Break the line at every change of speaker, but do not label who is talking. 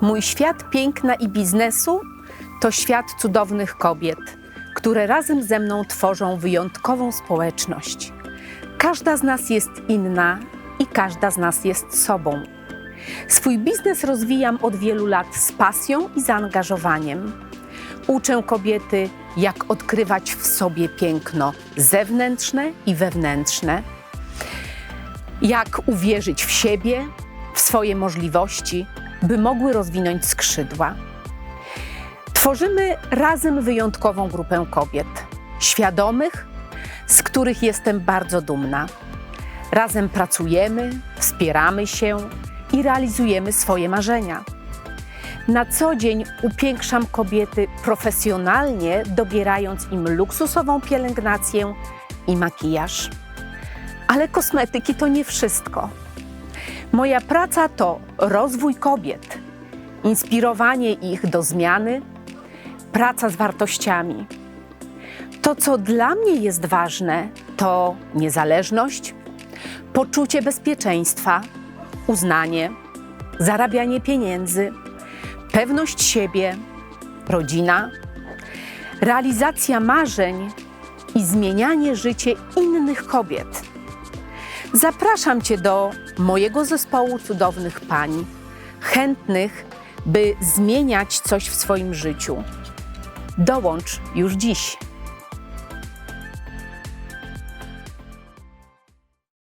Mój świat piękna i biznesu to świat cudownych kobiet, które razem ze mną tworzą wyjątkową społeczność. Każda z nas jest inna i każda z nas jest sobą. Swój biznes rozwijam od wielu lat z pasją i zaangażowaniem. Uczę kobiety, jak odkrywać w sobie piękno zewnętrzne i wewnętrzne, jak uwierzyć w siebie, w swoje możliwości, by mogły rozwinąć skrzydła. Tworzymy razem wyjątkową grupę kobiet, świadomych, z których jestem bardzo dumna. Razem pracujemy, wspieramy się i realizujemy swoje marzenia. Na co dzień upiększam kobiety profesjonalnie, dobierając im luksusową pielęgnację i makijaż. Ale kosmetyki to nie wszystko. Moja praca to rozwój kobiet, inspirowanie ich do zmiany, praca z wartościami. To, co dla mnie jest ważne, to niezależność, poczucie bezpieczeństwa, uznanie, zarabianie pieniędzy, pewność siebie, rodzina, realizacja marzeń i zmienianie życie innych kobiet. Zapraszam Cię do mojego zespołu cudownych pań, chętnych, by zmieniać coś w swoim życiu. Dołącz już dziś.